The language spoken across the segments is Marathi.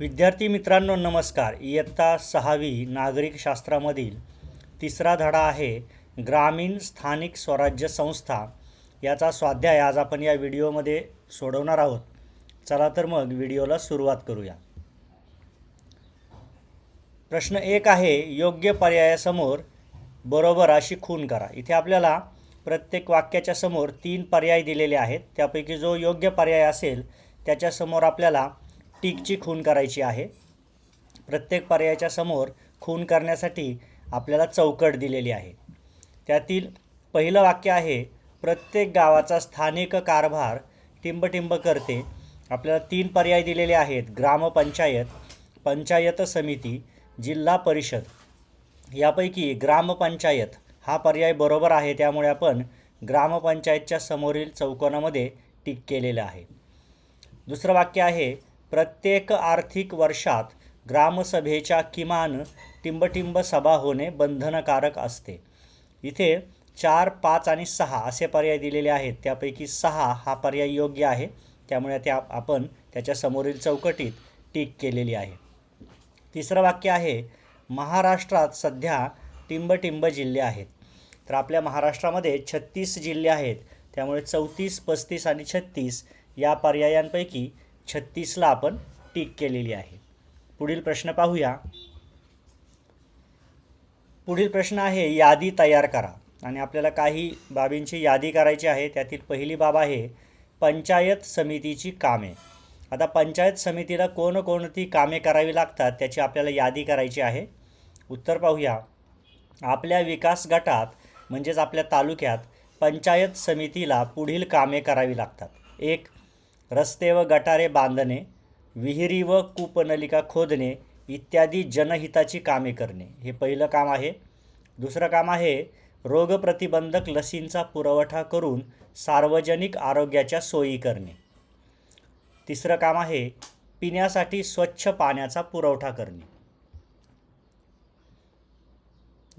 विद्यार्थी मित्रांनो नमस्कार. इयत्ता सहावी नागरिक शास्त्रामधील तिसरा धडा आहे ग्रामीण स्थानिक स्वराज्य संस्था. याचा स्वाध्याय आज आपण या व्हिडिओमध्ये सोडवणार आहोत. चला तर मग व्हिडिओला सुरुवात करूया. प्रश्न एक आहे योग्य पर्यायासमोर बरोबर अशी खून करा. इथे आपल्याला प्रत्येक वाक्याच्या समोर तीन पर्याय दिलेले आहेत. त्यापैकी जो योग्य पर्याय असेल त्याच्यासमोर आपल्याला टिकची खून करायची आहे. प्रत्येक पर्यायाच्या समोर खून करण्यासाठी आपल्याला चौकट दिलेली आहे. त्यातील पहिलं वाक्य आहे प्रत्येक गावाचा स्थानिक कारभार टिंबटिंब करते. आपल्याला तीन पर्याय दिलेले आहेत. ग्रामपंचायत पंचायत समिती जिल्हा परिषद. यापैकी ग्रामपंचायत हा पर्याय बरोबर आहे त्यामुळे आपण ग्रामपंचायतच्या समोरील चौकोनामध्ये टिक केलेलं आहे. दुसरं वाक्य आहे प्रत्येक आर्थिक वर्षात ग्रामसभेच्या किमान टिंबटिंब सभा होणे बंधनकारक असते. इथे चार पाच आणि सहा असे पर्याय दिलेले आहेत. त्यापैकी सहा हा पर्याय योग्य आहे. त्यामुळे त्या आपण त्याच्या समोरील चौकटीत टीक केलेली आहे. तिसरं वाक्य आहे महाराष्ट्रात सध्या टिंबटिंब जिल्हे आहेत. तर आपल्या महाराष्ट्रामध्ये छत्तीस जिल्हे आहेत. त्यामुळे चौतीस पस्तीस आणि छत्तीस या पर्यायांपैकी छत्तीसला आपण टिक केलेली आहे. पुढील प्रश्न पाहूया. पुढील प्रश्न आहे यादी तयार करा. आणि आपल्याला काही बाबींची यादी करायची आहे त्यातील पहिली बाब आहे पंचायत समितीची कामे. आता पंचायत समितीला कोणकोणती कामे करावी लागतात त्याची आपल्याला यादी करायची आहे. उत्तर पाहूया. आपल्या विकास गटात म्हणजेच आपल्या तालुक्यात पंचायत समितीला पुढील कामे करावी लागतात. एक रस्ते व गटारे बांधणे विहिरी व कूपनलिका खोदणे इत्यादी जनहिताची कामे करणे. हे पहिलं काम आहे. दुसरं काम आहे रोगप्रतिबंधक लसींचा पुरवठा करून सार्वजनिक आरोग्याच्या सोयी करणे. तिसरं काम आहे पिण्यासाठी स्वच्छ पाण्याचा पुरवठा करणे.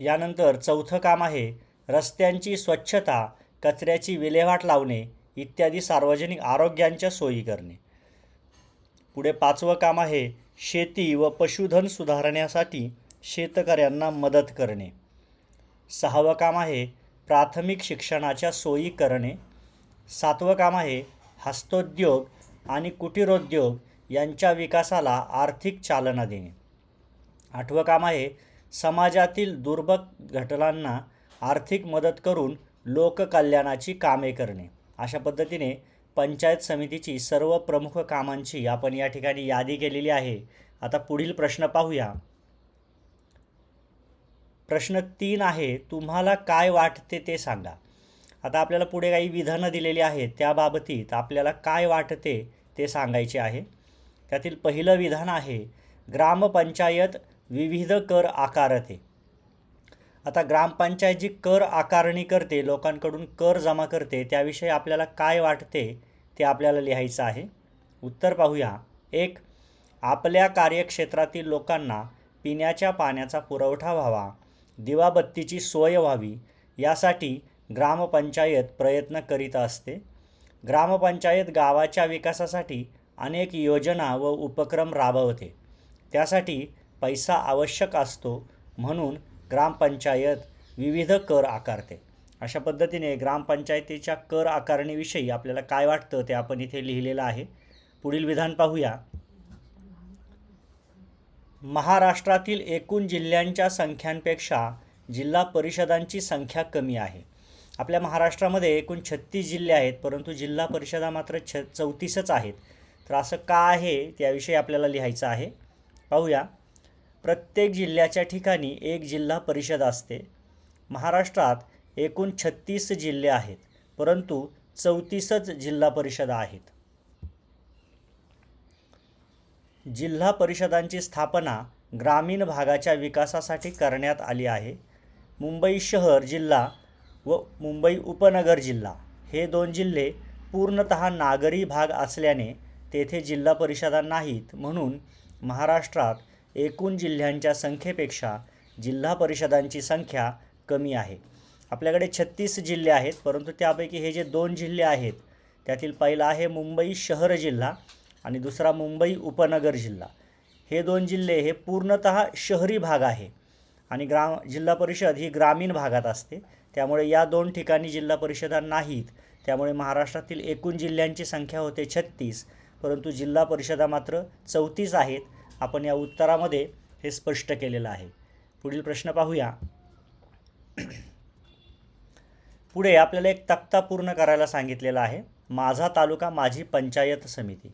यानंतर चौथं काम आहे रस्त्यांची स्वच्छता कचऱ्याची विल्हेवाट लावणे इत्यादी सार्वजनिक आरोग्यांच्या सोयी करणे. पुढे पाचवं काम आहे शेती व पशुधन सुधारण्यासाठी शेतकऱ्यांना मदत करणे. सहावं काम आहे प्राथमिक शिक्षणाच्या सोयी करणे. सातवं काम आहे हस्तोद्योग आणि कुटीरोद्योग यांच्या विकासाला आर्थिक चालना देणे. आठवं काम आहे समाजातील दुर्बल घटनांना आर्थिक मदत करून लोककल्याणाची कामे करणे. अशा पद्धतीने पंचायत समितीची सर्व प्रमुख कामांची आपण या ठिकाणी यादी केलेली आहे. आता पुढील प्रश्न पाहूया. प्रश्न तीन आहे तुम्हाला काय वाटते ते सांगा. आता आपल्याला पुढे काही विधानं दिलेली आहेत त्याबाबतीत आपल्याला काय वाटते ते सांगायचे आहे. त्यातील पहिलं विधान आहे ग्रामपंचायत विविध कर आकारते. आता ग्रामपंचायत जी कर आकारणी करते लोकांकडून कर जमा करते त्याविषयी आपल्याला काय वाटते ते आपल्याला लिहायचं आहे? उत्तर पाहूया. एक आपल्या कार्यक्षेत्रातील लोकांना पिण्याच्या पाण्याचा पुरवठा व्हावा दिवाबत्तीची सोय व्हावी यासाठी ग्रामपंचायत प्रयत्न करीत असते. ग्रामपंचायत गावाच्या विकासासाठी अनेक योजना व उपक्रम राबवते. त्यासाठी पैसा आवश्यक असतो म्हणून ग्रामपंचायत विविध कर आकारते. अशा पद्धतीने ग्रामपंचायतीच्या कर आकारणीविषयी आपल्याला काय वाटतं ते आपण इथे लिहिलेलं आहे. पुढील विधान पाहूया. महाराष्ट्रातील एकूण जिल्ह्यांच्या संख्यांपेक्षा जिल्हा परिषदांची संख्या कमी आहे. आपल्या महाराष्ट्रामध्ये एकूण छत्तीस जिल्हे आहेत परंतु जिल्हा परिषदा मात्र छ चौतीसच आहेत. तर असं का आहे त्याविषयी आपल्याला लिहायचं आहे. पाहूया. प्रत्येक जिल्ह्याच्या ठिकाणी एक जिल्हा परिषद असते. महाराष्ट्रात एकूण छत्तीस जिल्हे आहेत परंतु चौतीसच जिल्हा परिषदा आहेत. जिल्हा परिषदांची स्थापना ग्रामीण भागाच्या विकासासाठी करण्यात आली आहे. मुंबई शहर जिल्हा व मुंबई उपनगर जिल्हा हे दोन जिल्हे पूर्णत नागरी भाग असल्याने तेथे जिल्हा परिषदा नाहीत म्हणून महाराष्ट्रात एकूण जिल्ह्यांच्या संख्येपेक्षा जिल्हा परिषदांची संख्या कमी आहे. आपल्याकडे छत्तीस जिल्हे आहेत परंतु त्यापैकी हे जे दोन जिल्हे आहेत त्यातील पहिला आहे मुंबई शहर जिल्हा आणि दुसरा मुंबई उपनगर जिल्हा. हे दोन जिल्हे हे पूर्णतः शहरी भाग आहे आणि ग्राम जिल्हा परिषद ही ग्रामीण भागात असते. त्यामुळे या दोन ठिकाणी जिल्हा परिषदा नाहीत. त्यामुळे महाराष्ट्रातील एकूण जिल्ह्यांची संख्या होते छत्तीस परंतु जिल्हा परिषदा मात्र चौतीस आहेत. आपण या उत्तरामध्ये हे स्पष्ट केलेलं आहे. पुढील प्रश्न पाहूया. पुढे आपल्याला एक तक्ता पूर्ण करायला सांगितलेला आहे. माझा तालुका माझी पंचायत समिती.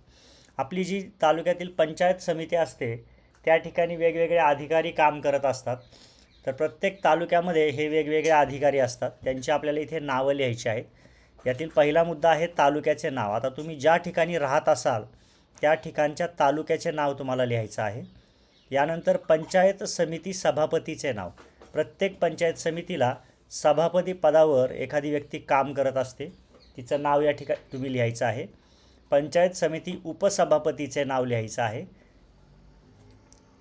आपली जी तालुक्यातील पंचायत समिती असते त्या ठिकाणी वेगवेगळे अधिकारी काम करत असतात. तर प्रत्येक तालुक्यामध्ये हे वेगवेगळे अधिकारी असतात. त्यांची आपल्याला इथे नावं लिहायची आहेत. यातील पहिला मुद्दा आहे तालुक्याचे नाव. आता तुम्ही ज्या ठिकाणी राहत असाल त्या ठिकाणच्या तालुक्याचे नाव तुम्हाला लिहायचं आहे. यानंतर पंचायत समिती सभापतीचे नाव. प्रत्येक पंचायत समितीला सभापती पदावर एखादी व्यक्ती काम करत असते. तिचं नाव या ठिकाणी तुम्ही लिहायचं आहे. पंचायत समिती उपसभापतीचे नाव लिहायचं आहे.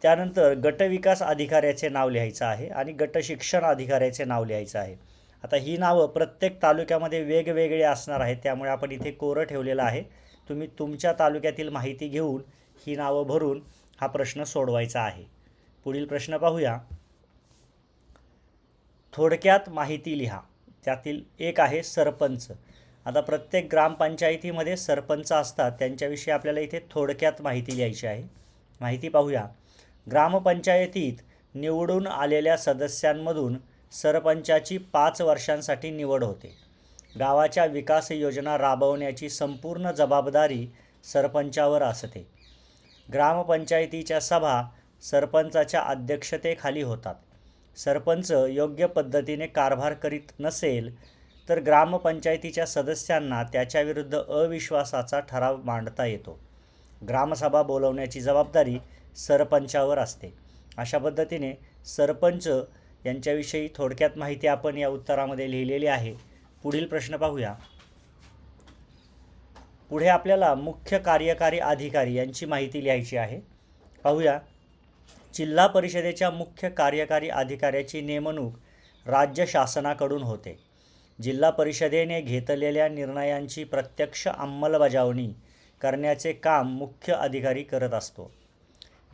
त्यानंतर गटविकास अधिकाऱ्याचे नाव लिहायचं आहे आणि गट शिक्षण अधिकाऱ्याचे नाव लिहायचं आहे. आता ही नावं प्रत्येक तालुक्यामध्ये वेगवेगळी असणार आहेत त्यामुळे आपण इथे कोरं ठेवलेलं आहे. तुम्ही तुमच्या तालुक्यातील माहिती घेऊन ही नावं भरून हा प्रश्न सोडवायचा आहे. पुढील प्रश्न पाहूया. थोडक्यात माहिती लिहा. त्यातील एक आहे सरपंच. आता प्रत्येक ग्रामपंचायतीमध्ये सरपंच असतात. त्यांच्याविषयी आपल्याला इथे थोडक्यात माहिती लिहायची आहे. माहिती पाहूया. ग्रामपंचायतीत निवडून आलेल्या सदस्यांमधून सरपंचाची पाच वर्षांसाठी निवड होते. गावाच्या विकास योजना राबवण्याची संपूर्ण जबाबदारी सरपंचावर असते. ग्रामपंचायतीच्या सभा सरपंचाच्या अध्यक्षतेखाली होतात. सरपंच योग्य पद्धतीने कारभार करीत नसेल तर ग्रामपंचायतीच्या सदस्यांना त्याच्याविरुद्ध अविश्वासाचा ठराव मांडता येतो. ग्रामसभा बोलवण्याची जबाबदारी सरपंचावर असते. अशा पद्धतीने सरपंच यांच्याविषयी थोडक्यात माहिती आपण या उत्तरामध्ये लिहिलेली आहे. पुढील प्रश्न पाहूया. पुढे आपल्याला मुख्य कार्यकारी अधिकारी यांची माहिती लिहायची आहे. पाहूया. जिल्हा परिषदेच्या मुख्य कार्यकारी अधिकाऱ्याची नेमणूक राज्य शासनाकडून होते. जिल्हा परिषदेने घेतलेल्या निर्णयांची प्रत्यक्ष अंमलबजावणी करण्याचे काम मुख्य अधिकारी करत असतो.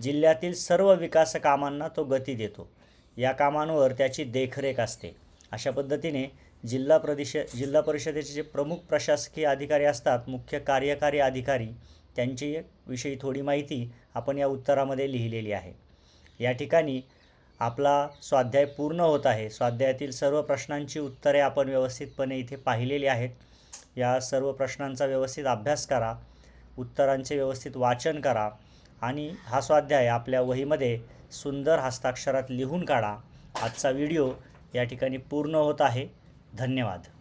जिल्ह्यातील सर्व विकास कामांना तो गती देतो. या कामांवर त्याची देखरेख असते. अशा पद्धतीने जिल्हा प्रदेश जिल्हा परिषदेचे जे प्रमुख प्रशासकीय अधिकारी असतात मुख्य कार्यकारी अधिकारी त्यांची विषयी थोडी माहिती आपण या उत्तरामध्ये लिहिलेली आहे. या ठिकाणी आपला स्वाध्याय पूर्ण होत आहे. स्वाध्यायातील सर्व प्रश्नांची उत्तरे आपण व्यवस्थितपणे इथे पाहिलेली आहेत. या सर्व प्रश्नांचा व्यवस्थित अभ्यास करा उत्तरांचे व्यवस्थित वाचन करा आणि हा स्वाध्याय आपल्या वहीमध्ये सुंदर हस्ताक्षरात लिहून काढा. आजचा व्हिडिओ या ठिकाणी पूर्ण होत आहे. धन्यवाद.